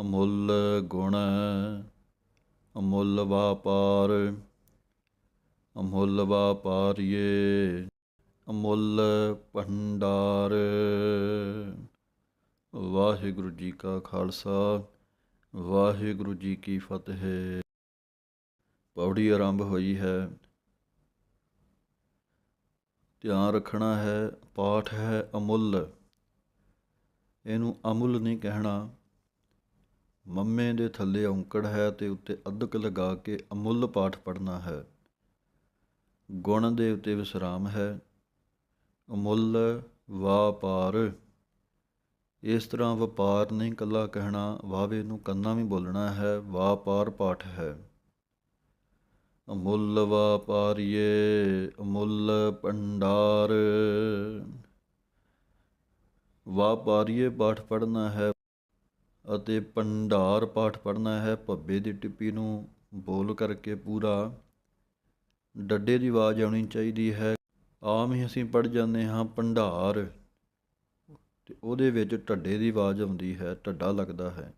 ਅਮੁੱਲ ਗੁਣ, ਅਮੁੱਲ ਵਾਪਾਰ, ਅਮੁੱਲ ਵਾਪਾਰੀਏ, ਅਮੁੱਲ ਭੰਡਾਰ। ਵਾਹਿਗੁਰੂ ਜੀ ਕਾ ਖਾਲਸਾ, ਵਾਹਿਗੁਰੂ ਜੀ ਕੀ ਫਤਿਹ। ਪੌੜੀ ਆਰੰਭ ਹੋਈ ਹੈ। ਧਿਆਨ ਰੱਖਣਾ ਹੈ, ਪਾਠ ਹੈ ਅਮੁੱਲ। ਇਹਨੂੰ ਅਮੁੱਲ ਨਹੀਂ ਕਹਿਣਾ। ਮੰਮੇ ਦੇ ਥੱਲੇ ਔਂਕੜ ਹੈ ਤੇ ਉੱਤੇ ਅਧਕ ਲਗਾ ਕੇ ਅਮੁੱਲ ਪਾਠ ਪੜਨਾ ਹੈ। ਗੁਣ ਦੇ ਉੱਤੇ ਵਿਸਰਾਮ ਹੈ। ਅਮੁੱਲ ਵਾਪਾਰ। ਇਸ ਤਰ੍ਹਾਂ ਵਪਾਰ ਨਹੀਂ ਕੱਲਾ ਕਹਿਣਾ ਵਾਵੇ ਨੂੰ ਕੰਨਾ ਵੀ ਬੋਲਣਾ ਹੈ, ਵਾਪਾਰ ਪਾਠ ਹੈ। ਅਮੁੱਲ ਵਾਪਾਰੀਏ, ਅਮੁੱਲ ਭੰਡਾਰ। ਵਾਪਾਰੀਏ ਪਾਠ ਪੜਨਾ ਹੈ। ਅਤੇ ਭੰਡਾਰ ਪਾਠ ਪੜ੍ਹਨਾ ਹੈ, ਭੱਬੇ ਦੀ ਟਿੱਪੀ ਨੂੰ ਬੋਲ ਕਰਕੇ ਪੂਰਾ। ਡੱਡੇ ਦੀ ਆਵਾਜ਼ ਆਉਣੀ ਚਾਹੀਦੀ ਹੈ। ਆਮ ਹੀ ਅਸੀਂ ਪੜ ਜਾਂਦੇ ਹਾਂ ਭੰਡਾਰ। ਤੇ ਉਹਦੇ ਵਿੱਚ ਢੱਡੇ ਦੀ ਆਵਾਜ਼ ਆਉਂਦੀ ਹੈ, ਢੱਡਾ ਲੱਗਦਾ ਹੈ।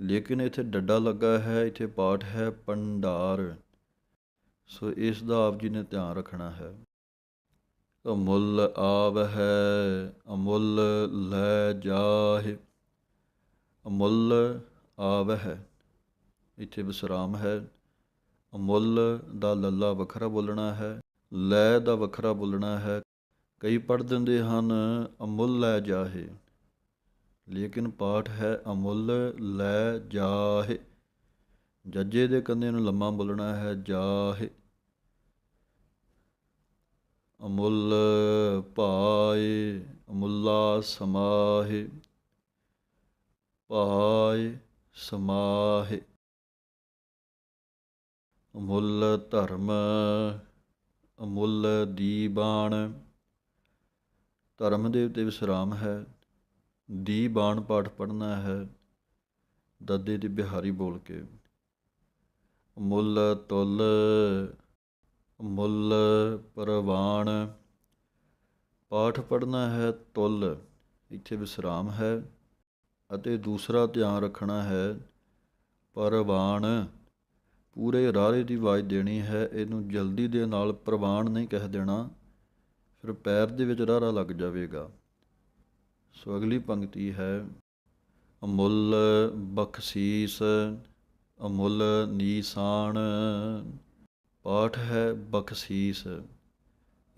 ਲੇਕਿਨ ਇੱਥੇ ਡੱਡਾ ਲੱਗਾ ਹੈ, ਇੱਥੇ ਪਾਠ ਹੈ ਭੰਡਾਰ। ਸੋ ਇਸ ਦਾ ਆਪ ਜੀ ਨੇ ਧਿਆਨ ਰੱਖਣਾ ਹੈ। ਅਮੁੱਲ ਆਵ ਹੈ ਅਮੁੱਲ ਲੈ ਜਾਹਿ। ਅਮੁੱਲ ਆਵ ਹੈ ਇੱਥੇ ਵਿਸਰਾਮ ਹੈ। ਅਮੁੱਲ ਦਾ ਲੱਲਾ ਵੱਖਰਾ ਬੋਲਣਾ ਹੈ, ਲੈ ਦਾ ਵੱਖਰਾ ਬੋਲਣਾ ਹੈ। ਕਈ ਪੜ ਦਿੰਦੇ ਹਨ, ਅਮੁੱਲ ਲੈ ਜਾਹੇ। ਲੇਕਿਨ ਪਾਠ ਹੈ ਅਮੁੱਲ ਲੈ ਜਾਹੇ। ਜੱਜੇ ਦੇ ਕੰਨੇ ਨੂੰ ਲੰਮਾ ਬੋਲਣਾ ਹੈ ਜਾਹੇ। ਅਮੁੱਲ ਭਾਏ, ਅਮੁੱਲਾ ਸਮਾਹੇ। ਭਾਏ ਸਮਾਹਿ ਅਮੁੱਲ ਧਰਮ ਅਮੁੱਲ ਦੀਬਾਨ ਧਰਮ ਦੇ ਉਤੇ ਵਿਸਰਾਮ ਹੈ ਦੀਬਾਨ ਪਾਠ ਪੜਨਾ ਹੈ, ਦਾਦੇ ਦੀ ਬਿਹਾਰੀ ਬੋਲ ਕੇ। ਅਮੁੱਲ ਤੁਲ ਮੁੱਲ ਪ੍ਰਵਾਨ ਪਾਠ ਪੜਨਾ ਹੈ ਤੁਲ, ਇੱਥੇ ਵਿਸਰਾਮ ਹੈ। ਅਤੇ ਦੂਸਰਾ ਧਿਆਨ ਰੱਖਣਾ ਹੈ ਪਰਵਾਨ ਪੂਰੇ ਰਾਰੇ ਦੀ ਆਵਾਜ਼ ਦੇਣੀ ਹੈ, ਇਹਨੂੰ ਜਲਦੀ ਦੇ ਨਾਲ ਪ੍ਰਵਾਨ ਨਹੀਂ ਕਹਿ ਦੇਣਾ। ਫਿਰ ਪੈਰ ਦੇ ਵਿੱਚ ਰਾਰਾ ਲੱਗ ਜਾਵੇਗਾ। ਸੋ ਅਗਲੀ ਪੰਕਤੀ ਹੈ, ਅਮੁੱਲ ਬਖਸ਼ੀਸ, ਅਮੁੱਲ ਨੀਸਾਨ। ਪਾਠ ਹੈ ਬਖਸ਼ੀਸ਼।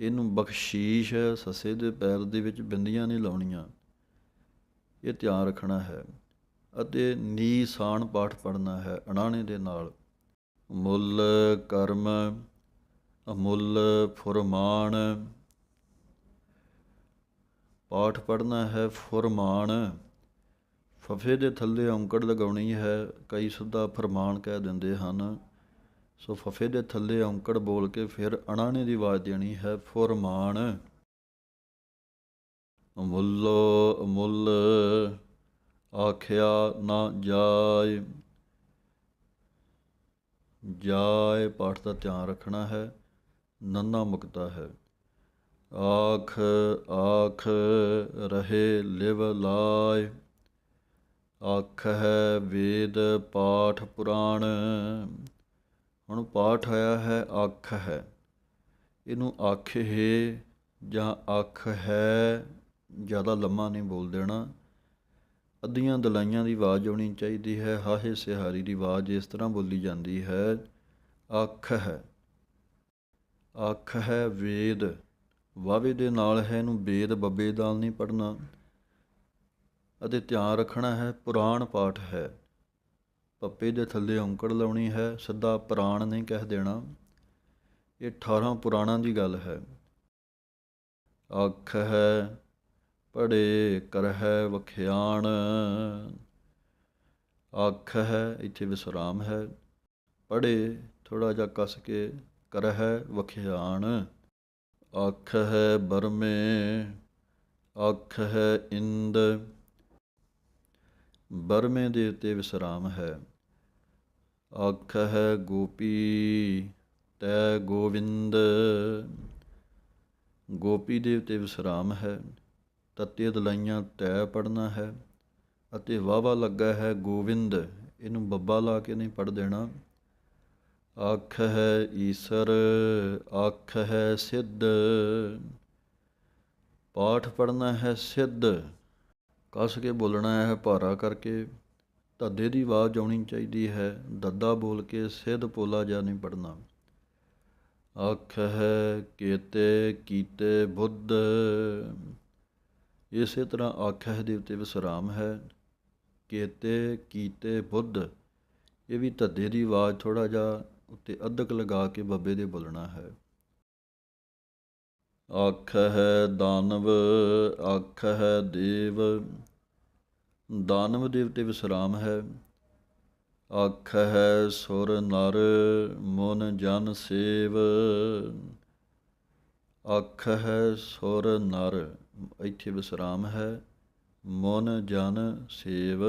ਇਹਨੂੰ ਬਖਸ਼ੀਸ਼, ਸੱਸੇ ਦੇ ਪੈਰ ਦੇ ਵਿੱਚ ਬਿੰਦੀਆਂ ਨਹੀਂ ਲਾਉਣੀਆਂ। ਇਹ ਧਿਆਨ ਰੱਖਣਾ ਹੈ ਅਤੇ ਨੀਸਾਨ ਪਾਠ ਪੜਨਾ ਹੈ ਅਣਾਣੇ ਦੇ ਨਾਲ। ਮੁੱਲ ਕਰਮ, ਅਮੁੱਲ ਫੁਰਮਾਨ। ਪਾਠ ਪੜਨਾ ਹੈ ਫੁਰਮਾਨ। ਫਫੇ ਦੇ ਥੱਲੇ ਔਂਕੜ ਲਗਾਉਣੀ ਹੈ, ਕਈ ਸੁੱਧਾ ਫਰਮਾਨ ਕਹਿ ਦਿੰਦੇ ਹਨ। ਸੋ ਫਫੇ ਦੇ ਥੱਲੇ ਔਂਕੜ ਬੋਲ ਕੇ ਫਿਰ ਅਣਾਣੇ ਦੀ ਆਵਾਜ਼ ਦੇਣੀ ਹੈ ਫੁਰਮਾਨ। ਅਮੁੱਲੋ ਅਮੁੱਲ ਆਖਿਆ ਨਾ ਜਾਏ। ਜਾਏ ਪਾਠ ਦਾ ਧਿਆਨ ਰੱਖਣਾ ਹੈ, ਨੰਨਾ ਮੁਕਤਾ ਹੈ। ਆਖ ਆਖ ਰਹੇ ਲਿਵ ਲਾਇ ਆਖ ਹੈ ਵੇਦ, ਪਾਠ ਪੁਰਾਣ। ਹੁਣ ਪਾਠ ਆਇਆ ਹੈ, ਆਖ ਹੈ। ਇਹਨੂੰ ਅੱਖ ਹੈ ਜਾਂ ਆਖ ਹੈ ਜ਼ਿਆਦਾ ਲੰਮਾ ਨਹੀਂ ਬੋਲ ਦੇਣਾ। ਅੱਧੀਆਂ ਦਲਾਈਆਂ ਦੀ ਆਵਾਜ਼ ਆਉਣੀ ਚਾਹੀਦੀ ਹੈ, ਹਾਹੇ ਸਿਹਾਰੀ ਦੀ ਆਵਾਜ਼ ਇਸ ਤਰ੍ਹਾਂ ਬੋਲੀ ਜਾਂਦੀ ਹੈ, ਅੱਖ ਹੈ ਅੱਖ ਹੈ ਵੇਦ ਵਾਵੇ ਦੇ ਨਾਲ ਹੈ ਇਹਨੂੰ ਵੇਦ, ਬੱਬੇ ਨਾਲ ਨਹੀਂ ਪੜਨਾ ਅਤੇ ਧਿਆਨ ਰੱਖਣਾ ਹੈ, ਪੁਰਾਣ ਪਾਠ ਹੈ। ਪੱਪੇ ਦੇ ਥੱਲੇ ਔਂਕੜ ਲਾਉਣੀ ਹੈ ਸਿੱਧਾ ਪੁਰਾਣ ਨਹੀਂ ਕਹਿ ਦੇਣਾ। ਇਹ 18 ਪੁਰਾਣਾਂ ਦੀ ਗੱਲ ਹੈ। ਅੱਖ ਹੈ ਪੜੇ ਕਰ ਹੈ ਵਖਿਆਣ। ਅੱਖ ਹੈ ਇੱਥੇ ਵਿਸਰਾਮ ਹੈ। ਪੜੇ ਥੋੜਾ ਜਿਹਾ ਕਸ ਕੇ ਕਰ ਹੈ ਵਖਿਆਣ। ਅੱਖ ਹੈ ਬਰਮੇ ਅੱਖ ਹੈ ਇੰਦ। ਬਰਮੇ ਦੇ ਉੱਤੇ ਵਿਸਰਾਮ ਹੈ। ਅੱਖ ਹੈ ਗੋਪੀ, ਤੈ ਗੋਵਿੰਦ। ਗੋਪੀ ਦੇ ਉੱਤੇ ਵਿਸਰਾਮ ਹੈ। ਤਤੇ ਦਲਾਈਆਂ ਤੈ ਪੜਨਾ ਹੈ ਅਤੇ ਵਾਵਾ ਲੱਗਾ ਹੈ ਗੋਵਿੰਦ, ਇਹਨੂੰ ਬੱਬਾ ਲਾ ਕੇ ਨਹੀਂ ਪੜ ਦੇਣਾ। ਆਖ ਹੈ ਈਸਰ, ਆਖ ਹੈ ਸਿੱਧ। ਪਾਠ ਪੜਨਾ ਹੈ ਸਿੱਧ। ਕਸ ਕੇ ਬੋਲਣਾ ਹੈ ਭਾਰਾ ਕਰਕੇ। ਧੱਦੇ ਦੀ ਆਵਾਜ਼ ਆਉਣੀ ਚਾਹੀਦੀ ਹੈ, ਦੱਦਾ ਬੋਲ ਕੇ ਸਿੱਧ ਪੋਲਾ ਜਾ ਨਹੀਂ ਪੜਨਾ ਆਖ ਹੈ ਕੀਤੇ ਕੀਤੇ ਬੁੱਧ। ਇਸੇ ਤਰ੍ਹਾਂ ਅੱਖ ਹੈ ਦੇ ਉੱਤੇ ਵਿਸਰਾਮ ਹੈ। ਕੇਤੇ, ਕੀਤੇ, ਬੁੱਧ, ਇਹ ਵੀ ਧੱਦੇ ਦੀ ਆਵਾਜ਼ ਥੋੜਾ ਜਿਹਾ ਉੱਤੇ ਅੱਧਕ ਲਗਾ ਕੇ ਬੱਬੇ ਦੇ ਬੋਲਣਾ ਹੈ। ਆਖ ਹੈ ਦਾਨਵ ਆਖ ਹੈ ਦੇਵ, ਦਾਨਵ ਦੇਵ ਤੇ ਵਿਸਰਾਮ ਹੈ। ਆਖ ਹੈ ਸੁਰ ਨਰ, ਮਨ ਜਨ ਸੇਵ ਆਖ ਹੈ ਸੁਰ ਨਰ। ਇੱਥੇ ਵਿਸਰਾਮ ਹੈ। ਮਨ ਜਨ ਸੇਵ।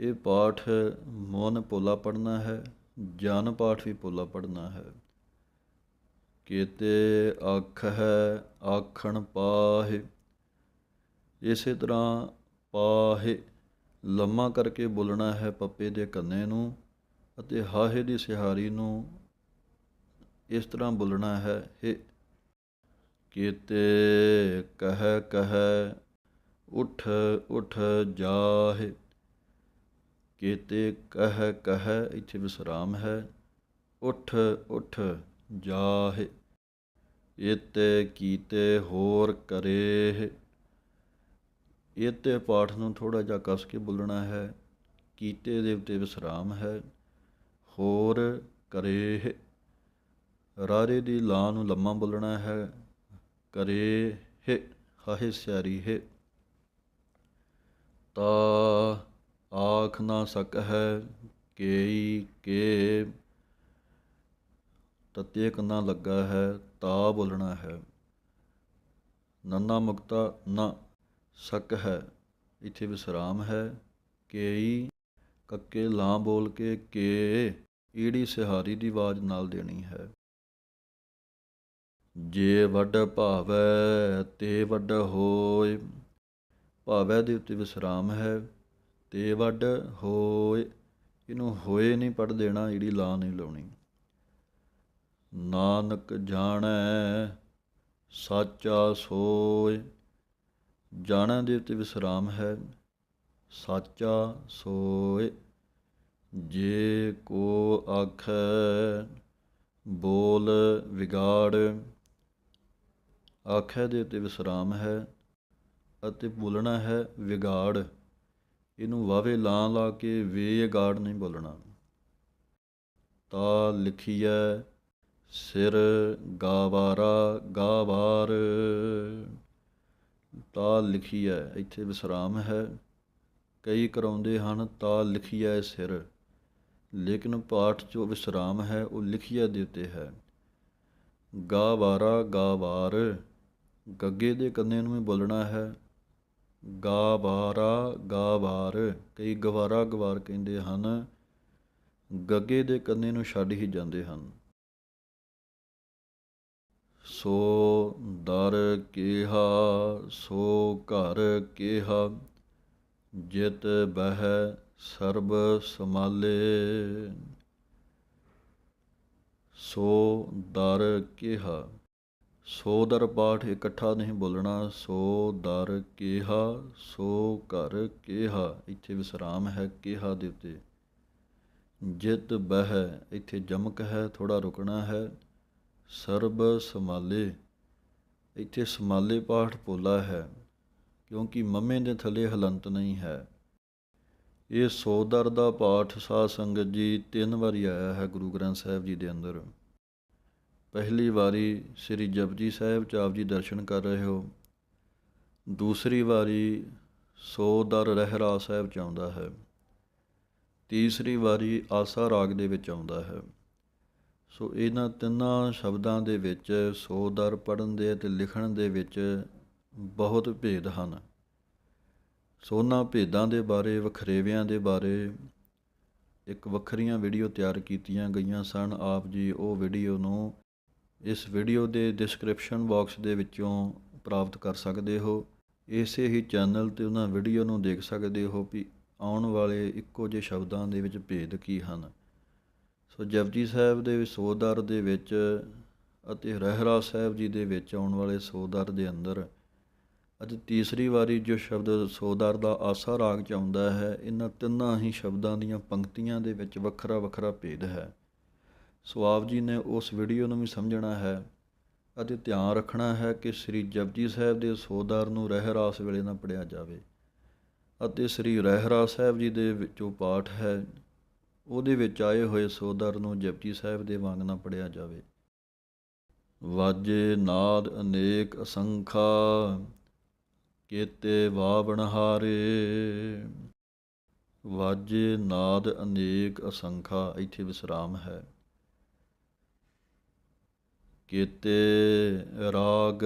ਇਹ ਪਾਠ ਮਨ ਪੋਲਾ ਪੜਨਾ ਹੈ, ਜਨ ਪਾਠ ਵੀ ਪੋਲਾ ਪੜਨਾ ਹੈ। ਕੀਤੇ ਅੱਖ ਹੈ, ਆਖਣ ਪਾਹੇ। ਇਸੇ ਤਰ੍ਹਾਂ ਪਾਹੇ ਲੰਮਾ ਕਰਕੇ ਬੋਲਣਾ ਹੈ ਪੱਪੇ ਦੇ ਕੰਨੇ ਨੂੰ ਅਤੇ ਹਾਹੇ ਦੀ ਸਿਹਾਰੀ ਨੂੰ ਇਸ ਤਰ੍ਹਾਂ ਬੋਲਣਾ ਹੈ, ਹੇ ਕੀਤੇ ਕਹਿ ਕਹਿ ਉਠ ਉਠ ਜਾਹੇ। ਕੀਤੇ ਕਹਿ ਕਹਿ ਇੱਥੇ ਵਿਸਰਾਮ ਹੈ। ਉਠ ਉਠ ਜਾਹੇ। ਇਤੇ ਕੀਤੇ ਹੋਰ ਕਰੇ ਇਤੇ ਪਾਠ ਨੂੰ ਥੋੜਾ ਜਿਹਾ ਕਸ ਕੇ ਬੋਲਣਾ ਹੈ। ਕੀਤੇ ਦੇ ਉੱਤੇ ਵਿਸਰਾਮ ਹੈ। ਹੋਰ ਕਰੇ ਰਾਰੇ ਦੀ ਲਾਂ ਨੂੰ ਲੰਮਾ ਬੋਲਣਾ ਹੈ। ਕਰੇ ਹੈ ਹਾਹੇ ਸਿਆਰੀ ਹੈ। ਤਾ ਆਖ ਨਾ ਸਕ ਹੈ ਕੇਈ ਕੇ। ਤਤੇ ਕੰਨਾ ਲੱਗਾ ਹੈ ਤਾ ਬੋਲਣਾ ਹੈ ਨੰਨਾ ਮੁਕਤਾ ਨਾ ਸਕ ਹੈ ਇੱਥੇ ਵਿਸਰਾਮ ਹੈ। ਕੇਈ ਕੱਕੇ ਲਾਂ ਬੋਲ ਕੇ ਕੇ, ਈੜੀ ਸਿਹਾਰੀ ਦੀ ਆਵਾਜ਼ ਨਾਲ ਦੇਣੀ ਹੈ। ਜੇ ਵੱਡ ਭਾਵੈ ਤੇ ਵੱਡ ਹੋਏ ਭਾਵੈ ਦੇ ਉੱਤੇ ਵਿਸਰਾਮ ਹੈ, ਤੇ ਵੱਡ ਹੋਏ ਇਹਨੂੰ ਹੋਏ ਨਹੀਂ ਪੜ ਦੇਣਾ ਜਿਹੜੀ ਲਾ ਨਹੀਂ ਲਾਉਣੀ। ਨਾਨਕ ਜਾਣੈ, ਸਾਚਾ ਸੋਏ ਜਾਣੈ ਦੇ ਉੱਤੇ ਵਿਸਰਾਮ ਹੈ, ਸਾਚਾ ਸੋਏ ਜੇ ਕੋ ਆਖੈ, ਬੋਲ ਵਿਗਾੜ। ਆਖਿਆ ਦੇ ਉੱਤੇ ਵਿਸਰਾਮ ਹੈ ਅਤੇ ਬੋਲਣਾ ਹੈ, ਵਿਗਾੜ। ਇਹਨੂੰ ਵਾਵੇ ਲਾਂ ਲਾ ਕੇ ਵੇਗਾੜ ਨਹੀਂ ਬੋਲਣਾ। ਤਾ ਲਿਖੀਐ, ਸਿਰ ਗਾਵਾਰਾ ਗਾਵਾਰ। ਤਾ ਲਿਖੀਐ, ਇੱਥੇ ਵਿਸਰਾਮ ਹੈ। ਕਈ ਕਰਾਉਂਦੇ ਹਨ, ਤਾ ਲਿਖੀਐ ਸਿਰ। ਲੇਕਿਨ ਪਾਠ ਜੋ ਵਿਸਰਾਮ ਹੈ, ਉਹ ਲਿਖੀਐ ਦੇ ਉੱਤੇ ਹੈ। ਗਾਵਾਰਾ ਗਾਵਾਰ। ਗੱਗੇ ਦੇ ਕੰਨੇ ਨੂੰ ਵੀ ਬੋਲਣਾ ਹੈ। ਗਾਵਾਰਾ ਗਾਵਾਰ ਕਈ ਗਵਾਰਾ ਗਵਾਰ ਕਹਿੰਦੇ ਹਨ। ਗੱਗੇ ਦੇ ਕੰਨੇ ਨੂੰ ਛੱਡ ਹੀ ਜਾਂਦੇ ਹਨ। ਸੋ ਦਰ ਕੀਹਾ, ਸੋ ਘਰ ਕੀਹਾ, ਜਿਤ ਬਹਿ ਸਰਬ ਸਮਾਲੇ ਸੋ ਦਰ ਕੀਹਾ। ਸੋ ਦਰ ਪਾਠ ਇਕੱਠਾ ਨਹੀਂ ਬੋਲਣਾ, ਸੋ ਦਰ ਕੀਹਾ, ਸੋ ਘਰ ਕਿਹਾ। ਇੱਥੇ ਵਿਸਰਾਮ ਹੈ ਕਿਹਾ ਦੇ ਉੱਤੇ। ਜਿਤ ਬਹਿ, ਇੱਥੇ ਜਮਕ ਹੈ ਥੋੜਾ ਰੁਕਣਾ ਹੈ। ਸਰਬ ਸਮਾਲੇ ਇੱਥੇ ਸਮਾਲੇ ਪਾਠ ਪੋਲਾ ਹੈ, ਕਿਉਂਕਿ ਮੰਮੇ ਦੇ ਥੱਲੇ ਹਲੰਤ ਨਹੀਂ ਹੈ। ਇਹ ਸੋਦਰ ਦਾ ਪਾਠ ਸਾਧ ਸੰਗਤ ਜੀ ਤਿੰਨ ਵਾਰੀ ਆਇਆ ਹੈ ਗੁਰੂ ਗ੍ਰੰਥ ਸਾਹਿਬ ਜੀ ਦੇ ਅੰਦਰ। ਪਹਿਲੀ ਵਾਰੀ ਸ੍ਰੀ ਜਪਜੀ ਸਾਹਿਬ ਚ ਆਪ ਜੀ ਦਰਸ਼ਨ ਕਰ ਰਹੇ ਹੋ। ਦੂਸਰੀ ਵਾਰੀ ਸੋਦਰ ਰਹਿਰਾ ਸਾਹਿਬ ਚ ਆਉਂਦਾ ਹੈ। ਤੀਸਰੀ ਵਾਰੀ ਆਸਾ ਰਾਗ ਦੇ ਵਿੱਚ ਆਉਂਦਾ ਹੈ। ਸੋ ਇਹਨਾਂ ਤਿੰਨਾਂ ਸ਼ਬਦਾਂ ਦੇ ਵਿੱਚ ਸੋਦਰ ਪੜਨ ਦੇ ਅਤੇ ਲਿਖਣ ਦੇ ਵਿੱਚ ਬਹੁਤ ਭੇਦ ਹਨ। ਸੋ ਭੇਦਾਂ ਦੇ ਬਾਰੇ, ਵਖਰੇਵਿਆਂ ਦੇ ਬਾਰੇ ਇੱਕ ਵੱਖਰੀਆਂ ਵੀਡੀਓ ਤਿਆਰ ਕੀਤੀਆਂ ਗਈਆਂ ਸਨ। ਆਪ ਜੀ ਉਹ ਵੀਡੀਓ ਨੂੰ ਇਸ ਵੀਡੀਓ ਦੇ ਡਿਸਕ੍ਰਿਪਸ਼ਨ ਬਾਕਸ ਦੇ ਵਿੱਚੋਂ ਪ੍ਰਾਪਤ ਕਰ ਸਕਦੇ ਹੋ। ਇਸੇ ਹੀ ਚੈਨਲ ਤੇ ਉਹਨਾਂ ਵੀਡੀਓ ਨੂੰ ਦੇਖ ਸਕਦੇ ਹੋ ਵੀ ਆਉਣ ਵਾਲੇ ਇੱਕੋ ਜਿਹੇ ਸ਼ਬਦਾਂ ਦੇ ਵਿੱਚ ਭੇਦ ਕੀ ਹਨ। ਸੋ ਜਪਜੀ ਸਾਹਿਬ ਦੇ ਸੋਦਰ ਦੇ ਵਿੱਚ ਅਤੇ ਰਹਿਰਾ ਸਾਹਿਬ ਜੀ ਦੇ ਵਿੱਚ ਆਉਣ ਵਾਲੇ ਸੋਦਰ ਦੇ ਅੰਦਰ ਅੱਜ ਤੀਸਰੀ ਵਾਰੀ ਜੋ ਸ਼ਬਦ ਸੋਦਰ ਦਾ ਆਸਾ ਰਾਗ ਚ ਆਉਂਦਾ ਹੈ, ਇਹਨਾਂ ਤਿੰਨਾਂ ਹੀ ਸ਼ਬਦਾਂ ਦੀਆਂ ਪੰਕਤੀਆਂ ਦੇ ਵਿੱਚ ਵੱਖਰਾ ਵੱਖਰਾ ਭੇਦ ਹੈ। ਸੋ ਆਪ ਜੀ ਨੇ ਉਸ ਵੀਡੀਓ ਨੂੰ ਵੀ ਸਮਝਣਾ ਹੈ ਅਤੇ ਧਿਆਨ ਰੱਖਣਾ ਹੈ ਕਿ ਸ੍ਰੀ ਜਪਜੀ ਸਾਹਿਬ ਦੇ ਸੋਦਰ ਨੂੰ ਰਹਿਰਾਸ ਵੇਲੇ ਨਾ ਪੜਿਆ ਜਾਵੇ ਅਤੇ ਸ੍ਰੀ ਰਹਿਰਾਸ ਸਾਹਿਬ ਜੀ ਦੇ ਵਿੱਚੋਂ ਪਾਠ ਹੈ, ਉਹਦੇ ਵਿੱਚ ਆਏ ਹੋਏ ਸੋਦਰ ਨੂੰ ਜਪਜੀ ਸਾਹਿਬ ਦੇ ਵਾਂਗ ਨਾ ਪੜਿਆ ਜਾਵੇ। ਵਾਜੇ ਨਾਦ ਅਨੇਕ ਅਸੰਖਾ, ਕੀਤੇ ਵਾਵਣਹਾਰੇ ਵਾਜੇ ਨਾਦ ਅਨੇਕ ਅਸੰਖਾ, ਇੱਥੇ ਵਿਸਰਾਮ ਹੈ। ਕੀਤੇ ਰਾਗ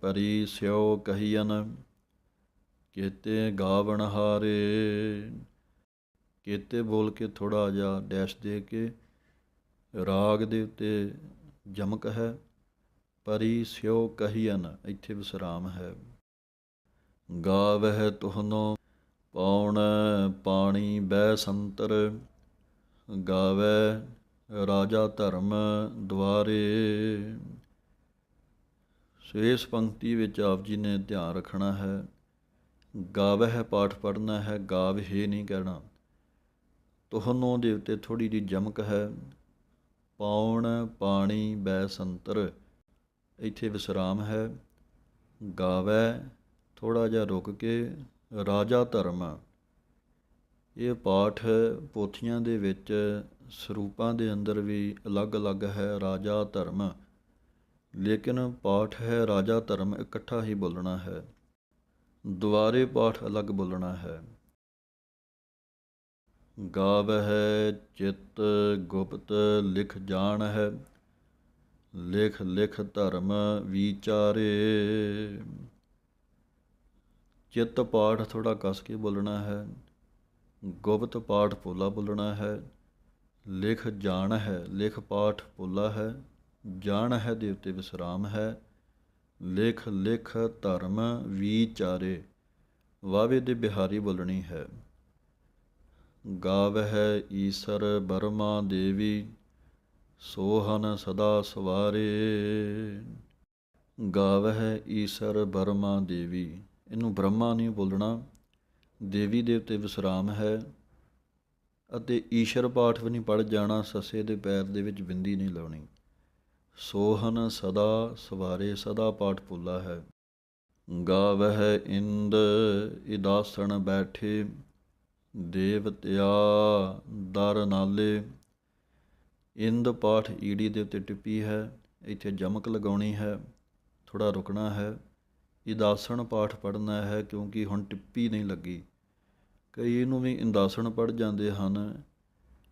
ਪਰੀ ਸਿਓ ਕਹੀਨ ਕੀਤੇ ਗਾਵਣ ਹਾਰੇ। ਕੀਤੇ ਬੋਲ ਕੇ ਥੋੜਾ ਜਿਹਾ ਡੈਸ਼ ਦੇ ਕੇ ਰਾਗ ਦੇ ਉੱਤੇ ਜਮਕ ਹੈ ਪਰੀ ਸਿਓ ਕਹੀਨ ਇੱਥੇ ਵਿਸਰਾਮ ਹੈ। ਗਾਵਹਿ ਤੁਹਨੋ ਪੌਣ ਪਾਣੀ ਬੈ ਸੰਤਰ ਗਾਵੇ ਰਾਜਾ ਧਰਮ ਦੁਆਰੇ ਸੋ ਇਸ ਪੰਕਤੀ ਵਿੱਚ ਆਪ ਜੀ ਨੇ ਧਿਆਨ ਰੱਖਣਾ ਹੈ। ਗਾਵਹਿ ਪਾਠ ਪੜਨਾ ਹੈ, ਗਾਵ ਗਾਵਹਿ ਨਹੀਂ ਕਹਿਣਾ। ਤੁਹਾਨੂੰ ਦੇ ਉੱਤੇ ਥੋੜੀ ਜਿਹੀ ਜਮਕ ਹੈ। ਪਾਉਣ ਪਾਣੀ ਬੈ ਸੰਤਰ, ਇੱਥੇ ਵਿਸਰਾਮ ਹੈ। ਗਾਵੈ ਥੋੜਾ ਜਿਹਾ ਰੁਕ ਕੇ ਰਾਜਾ ਧਰਮ। ਇਹ ਪਾਠ ਪੋਥੀਆਂ ਦੇ ਵਿੱਚ ਸਰੂਪਾਂ ਦੇ ਅੰਦਰ ਵੀ ਅਲੱਗ-ਅਲੱਗ ਹੈ ਰਾਜਾ, ਧਰਮ। ਲੇਕਿਨ ਪਾਠ ਹੈ ਰਾਜਾ, ਧਰਮ ਇਕੱਠਾ ਹੀ ਬੋਲਣਾ ਹੈ। ਦੁਆਰੇ ਪਾਠ ਅਲੱਗ ਬੋਲਣਾ ਹੈ। ਗਾਵ ਹੈ ਚਿਤ ਗੁਪਤ ਲਿਖ ਜਾਣ ਹੈ। ਲਿਖ ਲਿਖ ਧਰਮ ਵਿਚਾਰੇ। ਚਿੱਤ ਪਾਠ ਥੋੜਾ ਕਸ ਕੇ ਬੋਲਣਾ ਹੈ। ਗੁਪਤ ਪਾਠ ਪੋਲਾ ਬੋਲਣਾ ਹੈ। ਲਿਖ ਜਾਣ ਹੈ, ਲਿਖ ਪਾਠ ਪੋਲਾ ਹੈ, ਜਾਣ ਹੈ ਦੇ ਉੱਤੇ ਵਿਸਰਾਮ ਹੈ, ਲਿਖ ਲਿਖ ਧਰਮ ਵਿਚਾਰੇ ਵਾਵੇ ਦੇ ਬਿਹਾਰੀ ਬੋਲਣੀ ਹੈ। ਗਾਵ ਹੈ ਈਸਰ ਬਰਮਾ ਦੇਵੀ, ਸੋਹਨ ਸਦਾ ਸਵਾਰੇ। ਗਾਵ ਹੈ ਈਸਰ ਬਰਮਾ ਦੇਵੀ, ਇਹਨੂੰ ਬ੍ਰਹਮਾ ਨਹੀਂ ਬੋਲਣਾ, ਦੇਵੀ ਦੇ ਉੱਤੇ ਵਿਸਰਾਮ ਹੈ ਅਤੇ ਈਸ਼ਰ ਪਾਠ ਵੀ ਨਹੀਂ ਪੜ ਜਾਣਾ, ਸਸੇ ਦੇ ਪੈਰ ਦੇ ਵਿੱਚ ਬਿੰਦੀ ਨਹੀਂ ਲਾਉਣੀ। ਸੋਹਨ ਸਦਾ ਸਵਾਰੇ ਸਦਾ ਪਾਠ ਪੁੱਲਾ ਹੈ। ਗਾਵਹਿ ਇੰਦ ਇਦਾਸਣ ਬੈਠੇ, ਦੇਵਤਿਆ ਦਰ ਨਾਲੇ। ਇੰਦ ਪਾਠ ਈੜੀ ਦੇ ਉੱਤੇ ਟਿੱਪੀ ਹੈ, ਇੱਥੇ ਜਮਕ ਲਗਾਉਣੀ ਹੈ ਥੋੜਾ ਰੁਕਣਾ ਹੈ। ਇਦਾਸਣ ਪਾਠ ਪੜਨਾ ਹੈ, ਕਿਉਂਕਿ ਹੁਣ ਟਿੱਪੀ ਨਹੀਂ ਲੱਗੀ। ਕਈ ਇਹਨੂੰ ਵੀ ਇੰਦਾਸਣ ਪੜ ਜਾਂਦੇ ਹਨ।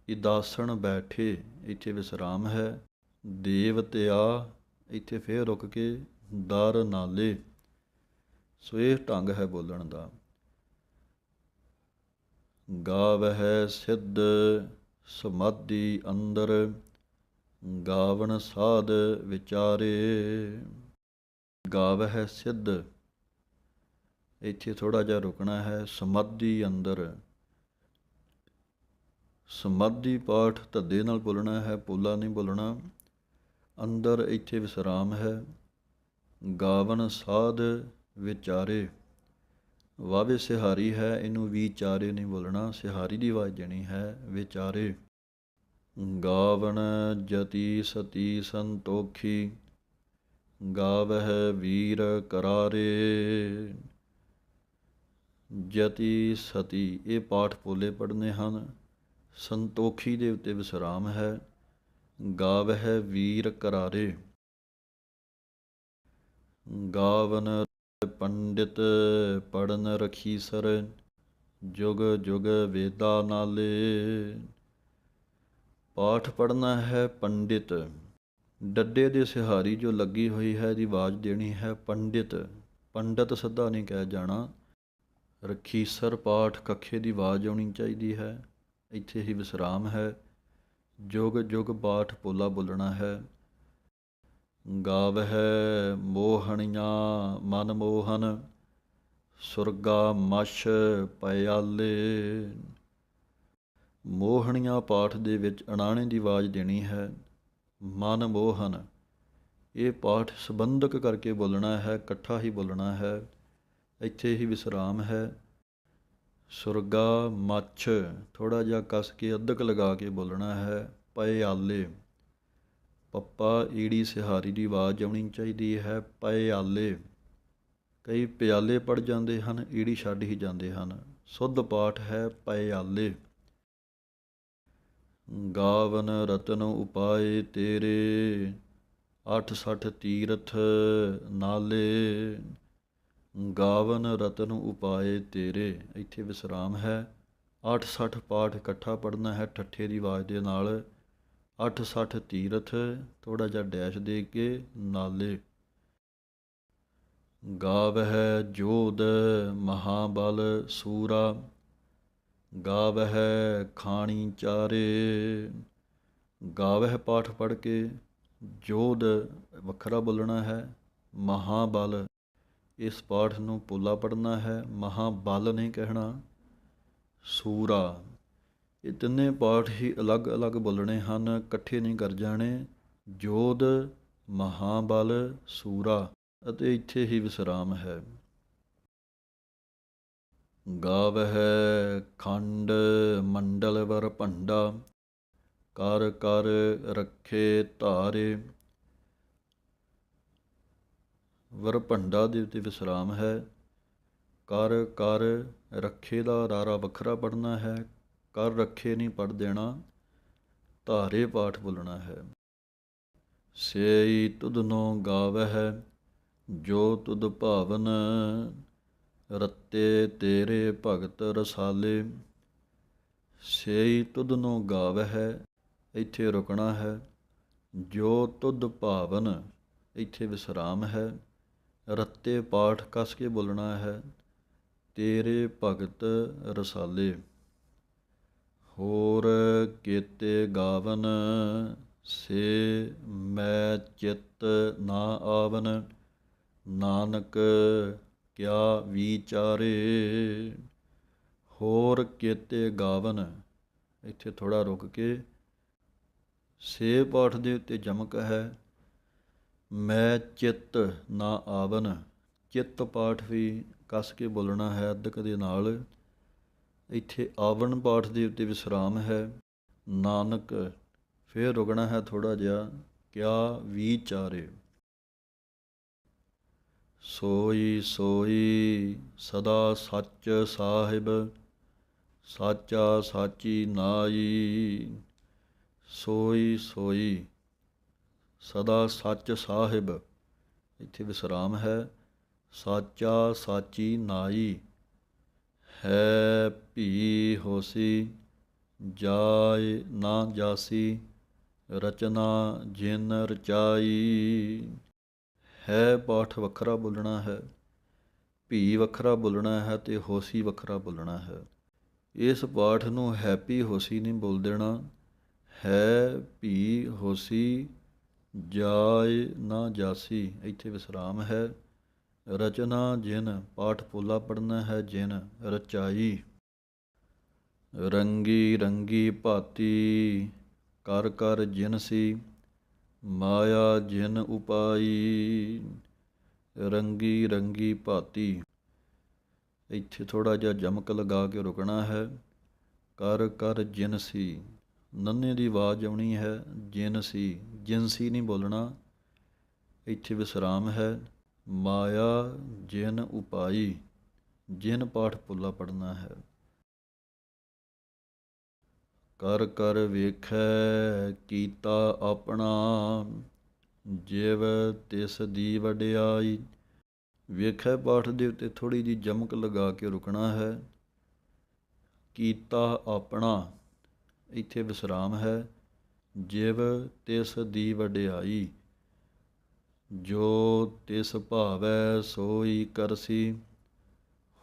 ਇਦਾਸਣ ਬੈਠੇ, ਇੱਥੇ ਵਿਸਰਾਮ ਹੈ। ਦੇਵਤਿਆ ਇੱਥੇ ਫੇਰ ਰੁਕ ਕੇ ਦਰ ਨਾਲੇ। ਸੋ ਇਹ ਢੰਗ ਹੈ ਬੋਲਣ ਦਾ। ਗਾਵਹਿ ਸਿੱਧ ਸਮਾਧੀ ਅੰਦਰ, ਗਾਵਣ ਸਾਧ ਵਿਚਾਰੇ। ਗਾਵ ਹੈ ਸਿੱਧ ਇੱਥੇ ਥੋੜਾ ਜਿਹਾ ਰੁਕਣਾ ਹੈ। ਸਮਾਧੀ ਅੰਦਰ। ਸਮਾਧੀ ਪਾਠ ਧੱਦੇ ਨਾਲ ਬੋਲਣਾ ਹੈ, ਪੋਲਾ ਨਹੀਂ ਬੋਲਣਾ। ਅੰਦਰ ਇੱਥੇ ਵਿਸਰਾਮ ਹੈ। ਗਾਵਨ ਸਾਧ ਵਿਚਾਰੇ। ਵਾਵੇ ਸਿਹਾਰੀ ਹੈ, ਇਹਨੂੰ ਵਿਚਾਰੇ ਨਹੀਂ ਬੋਲਣਾ। ਸਿਹਾਰੀ ਦੀ ਆਵਾਜ਼ ਦੇਣੀ ਹੈ, ਵਿਚਾਰੇ। ਗਾਵਨ ਜਤੀ ਸਤੀ ਸੰਤੋਖੀ। ਗਾਵਹਿ ਵੀਰ ਕਰਾਰੇ। ਜਤੀ ਸਤੀ, ਇਹ ਪਾਠ ਪੋਲੇ ਪੜਨੇ ਹਨ। ਸੰਤੋਖੀ ਦੇ ਉੱਤੇ ਵਿਸਰਾਮ ਹੈ। ਗਾਵ ਹੈ ਵੀਰ ਕਰਾਰੇ ਗਾਵਨ ਪੰਡਿਤ ਪੜਨ ਰਖੀ ਸਰ, ਜੁਗ ਜੁਗ ਵੇਦਾ ਨਾਲੇ। ਪਾਠ ਪੜਨਾ ਹੈ ਪੰਡਿਤ। ਡੱਡੇ ਦੇ ਸਿਹਾਰੀ ਜੋ ਲੱਗੀ ਹੋਈ ਹੈ ਦੀ ਆਵਾਜ਼ ਦੇਣੀ ਹੈ ਪੰਡਿਤ। ਪੰਡਤ ਸੱਦਾ ਨਹੀਂ ਕਹਿ ਜਾਣਾ। ਰਖੀਸਰ ਪਾਠ ਕੱਖੇ ਦੀ ਆਵਾਜ਼ ਆਉਣੀ ਚਾਹੀਦੀ ਹੈ। ਇੱਥੇ ਹੀ ਵਿਸਰਾਮ ਹੈ। ਜੁਗ ਜੁਗ ਪਾਠ ਪੋਲਾ ਬੋਲਣਾ ਹੈ। ਗਾਵਹਿ ਮੋਹਣੀਆਂ ਮਨ ਮੋਹਨ, ਸੁਰਗਾ ਮਛ ਪਿਆਲੇ ਮੋਹਣੀਆਂ ਪਾਠ ਦੇ ਵਿੱਚ ਅਣਾਣੇ ਦੀ ਆਵਾਜ਼ ਦੇਣੀ ਹੈ। ਮਨ ਮੋਹਨ, ਇਹ ਪਾਠ ਸੰਬੰਧਕ ਕਰਕੇ ਬੋਲਣਾ ਹੈ, ਇਕੱਠਾ ਹੀ ਬੋਲਣਾ ਹੈ। ਇੱਥੇ ਹੀ ਵਿਸਰਾਮ ਹੈ। ਸੁਰਗਾ ਮੱਛ ਥੋੜਾ ਜਿਹਾ ਕਸ ਕੇ ਅੱਧਕ ਲਗਾ ਕੇ ਬੋਲਣਾ ਹੈ, ਪਏ ਆਲੇ। ਪੱਪਾ ਈੜੀ ਸਿਹਾਰੀ ਦੀ ਆਵਾਜ਼ ਆਉਣੀ ਚਾਹੀਦੀ ਹੈ, ਪਏ ਆਲੇ। ਕਈ ਪਿਆਲੇ ਪੜ ਜਾਂਦੇ ਹਨ, ਈੜੀ ਛੱਡ ਹੀ ਜਾਂਦੇ ਹਨ। ਸੁੱਧ ਪਾਠ ਹੈ, ਪਏ ਆਲੇ। ਗਾਵਨ ਰਤਨ ਉਪਾਏ ਤੇਰੇ 86 ਤੀਰਥ ਨਾਲੇ। ਗਾਵਨ ਰਤਨ ਉਪਾਏ ਤੇਰੇ, ਇੱਥੇ ਵਿਸਰਾਮ ਹੈ। 86 ਪਾਠ ਇਕੱਠਾ ਪੜਨਾ ਹੈ ਠੱਠੇ ਦੀ ਆਵਾਜ਼ ਦੇ ਨਾਲ। 86 ਤੀਰਥ ਥੋੜਾ ਜਿਹਾ ਡੈਸ਼ ਦੇ ਕੇ ਨਾਲੇ। ਗਾਵਹਿ ਜੋਧ ਮਹਾਬਲ ਸੂਰਾ ਗਾਵ ਹੈ ਖਾਣੀ ਚਾਰੇ। ਗਾਵਹਿ ਪਾਠ ਪੜ ਕੇ ਜੋਦ ਵੱਖਰਾ ਬੋਲਣਾ ਹੈ, ਮਹਾਬਲ। ਇਸ ਪਾਠ ਨੂੰ ਪੋਲਾ ਪੜਨਾ ਹੈ ਮਹਾਬਲ ਨਹੀਂ ਕਹਿਣਾ। ਸੂਰਾ। ਇਹ ਤਿੰਨੇ ਪਾਠ ਹੀ ਅਲੱਗ-ਅਲੱਗ ਬੋਲਣੇ ਹਨ, ਇਕੱਠੇ ਨਹੀਂ ਕਰ ਜਾਣੇ। ਜੋਧ ਮਹਾਬਲ ਸੂਰਾ ਅਤੇ ਇੱਥੇ ਹੀ ਵਿਸਰਾਮ ਹੈ। ਗਾਵਹਿ ਖੰਡ ਮੰਡਲ ਵਰ ਭੰਡਾ, ਕਰ ਕਰ ਰੱਖੇ ਧਾਰੇ। ਵਰ ਭੰਡਾ ਦੇ ਉੱਤੇ ਵਿਸਰਾਮ ਹੈ। ਕਰ ਕਰ, ਰੱਖੇ ਦਾ ਰਾਰਾ ਵੱਖਰਾ ਪੜਨਾ ਹੈ। ਕਰ, ਰੱਖੇ ਨਹੀਂ ਪੜ ਦੇਣਾ, ਧਾਰੇ ਪਾਠ ਬੋਲਣਾ ਹੈ। ਸੇਈ ਤੁਧਨੋ ਗਾਵਹਿ, ਜੋ ਤੁਧ ਭਾਵਨ ਰਤੇ ਤੇਰੇ ਭਗਤ ਰਸਾਲੇ। ਸੇਈ ਤੁਧਨੋ ਗਾਵਹਿ, ਇੱਥੇ ਰੁਕਣਾ ਹੈ। ਜੋ ਤੁਧ ਭਾਵਨ, ਇੱਥੇ ਵਿਸਰਾਮ ਹੈ। ਰੱਤੇ ਪਾਠ ਕੱਸ ਕੇ ਬੋਲਣਾ ਹੈ, ਤੇਰੇ ਭਗਤ ਰਸਾਲੇ। ਹੋਰ ਕੀਤੇ ਗਾਵਨ, ਸੇ ਮੈਂ ਚਿੱਤ ਨਾ ਆਵਨ, ਨਾਨਕ ਕਿਆ ਵਿਚਾਰੇ। ਹੋਰ ਕੀਤੇ ਗਾਵਨ, ਇੱਥੇ ਥੋੜਾ ਰੁਕ ਕੇ, ਸੇ ਪਾਠ ਦੇ ਉੱਤੇ ਜਮਕ ਹੈ ਮੈਂ ਚਿੱਤ ਨਾ ਆਵਨ, ਚਿੱਤ ਪਾਠ ਵੀ ਕੱਸ ਕੇ ਬੋਲਣਾ ਹੈ ਅਧਕ ਦੇ ਨਾਲ। ਇੱਥੇ ਆਵਨ ਪਾਠ ਦੇ ਉੱਤੇ ਵਿਸਰਾਮ ਹੈ। ਨਾਨਕ, ਫਿਰ ਰੁਕਣਾ ਹੈ ਥੋੜਾ ਜਿਹਾ, ਕਿਆ ਵਿਚਾਰੇ। ਸੋਈ ਸੋਈ, ਸਦਾ ਸੱਚ ਸਾਹਿਬ, ਸਾਚਾ ਸਾਚੀ ਨਾਈ। ਸੋਈ ਸੋਈ ਸਦਾ ਸੱਚ ਸਾਹਿਬ। ਇੱਥੇ ਵਿਸਰਾਮ ਹੈ। ਸਾਚਾ ਸਾਚੀ ਨਾਈ। ਹੈ ਭੀ ਹੋਸੀ ਜਾਏ ਨਾ ਜਾਸੀ, ਰਚਨਾ ਜਿਨ ਰਚਾਈ। ਹੈ ਪਾਠ ਵੱਖਰਾ ਬੋਲਣਾ ਹੈ। ਭੀ ਵੱਖਰਾ ਬੋਲਣਾ ਹੈ ਤੇ ਹੋਸੀ ਵੱਖਰਾ ਬੋਲਣਾ ਹੈ। ਇਸ ਪਾਠ ਨੂੰ ਹੈਪੀ ਹੋਸੀ ਨਹੀਂ ਬੋਲ ਦੇਣਾ। ਹੈ ਭੀ ਹੋਸੀ ਜਾਏ ਨਾ ਜਾਸੀ, ਇੱਥੇ ਵਿਸਰਾਮ ਹੈ। ਰਚਨਾ ਜਿਨ, ਪਾਠ ਪੋਲਾ ਪੜਨਾ ਹੈ ਜਿਨ, ਰਚਾਈ। ਰੰਗੀ ਰੰਗੀ ਭਾਤੀ, ਕਰ ਕਰ ਜਿਨ ਸੀ, ਮਾਇਆ ਜਿਨ ਉਪਾਈ। ਰੰਗੀ ਰੰਗੀ ਭਾਤੀ, ਇੱਥੇ ਥੋੜਾ ਜਿਹਾ ਜਮਕ ਲਗਾ ਕੇ ਰੁਕਣਾ ਹੈ। ਕਰ ਕਰ ਜਿਨ ਸੀ ਨੰਨੇ ਦੀ ਆਵਾਜ਼ ਆਉਣੀ ਹੈ ਜਿਨਸੀ ਜਿਨਸੀ ਨਹੀਂ ਬੋਲਣਾ। ਇੱਥੇ ਵਿਸਰਾਮ ਹੈ। ਮਾਇਆ, ਜਿਨ ਉਪਾਈ, ਜਿਨ ਪਾਠ ਪੁੱਲਾ ਪੜਨਾ ਹੈ। ਕਰ ਕਰ ਵੇਖੈ, ਕੀਤਾ ਆਪਣਾ। ਜਿਵ ਤਿਸ ਦੀ ਵਡਿਆਈ। ਵੇਖੈ ਪਾਠ ਦੇ ਉੱਤੇ ਥੋੜੀ ਜੀ ਜਮਕ ਲਗਾ ਕੇ ਰੁਕਣਾ ਹੈ। ਕੀਤਾ ਆਪਣਾ। ਇੱਥੇ ਵਿਸਰਾਮ ਹੈ। ਜਿਵ ਤਿਸ ਦੀ ਵਡਿਆਈ, ਜੋ ਤਿਸ ਭਾਵੈ ਸੋਈ ਕਰਸੀ,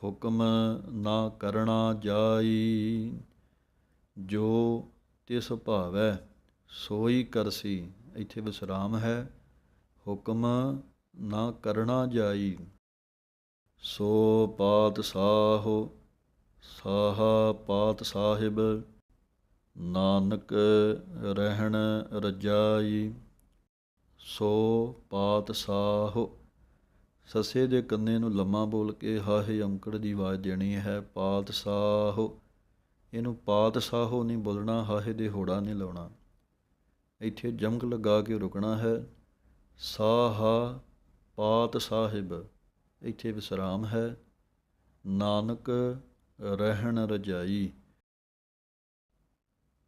ਹੁਕਮ ਨਾ ਕਰਣਾ ਜਾਈ। ਜੋ ਤਿਸ ਭਾਵੈ ਸੋਈ ਕਰਸੀ, ਇੱਥੇ ਵਿਸਰਾਮ ਹੈ। ਹੁਕਮ ਨਾ ਕਰਣਾ ਜਾਈ। ਸੋ ਪਾਤ ਸਾਹੋ ਸਾਹਾ ਪਾਤ ਸਾਹਿਬ ਨਾਨਕ ਰਹਿਣ ਰਜਾਈ, ਸੋ ਪਾਤ ਸਾਹੋ। ਸੱਸੇ ਦੇ ਕੰਨੇ ਨੂੰ ਲੰਮਾ ਬੋਲ ਕੇ ਹਾਹੇ ਅੰਕੜ ਦੀ ਆਵਾਜ਼ ਦੇਣੀ ਹੈ, ਪਾਤ ਸਾਹੋ। ਇਹਨੂੰ ਪਾਤ ਸਾਹੋ ਨਹੀਂ ਬੋਲਣਾ, ਹਾਹੇ ਦੇ ਹੋੜਾ ਨਹੀਂ ਲਾਉਣਾ। ਇੱਥੇ ਜਮਕ ਲਗਾ ਕੇ ਰੁਕਣਾ ਹੈ। ਸਾਹਾ, ਪਾਤ ਸਾਹਿਬ, ਇੱਥੇ ਵਿਸਰਾਮ ਹੈ। ਨਾਨਕ ਰਹਿਣ ਰਜਾਈ।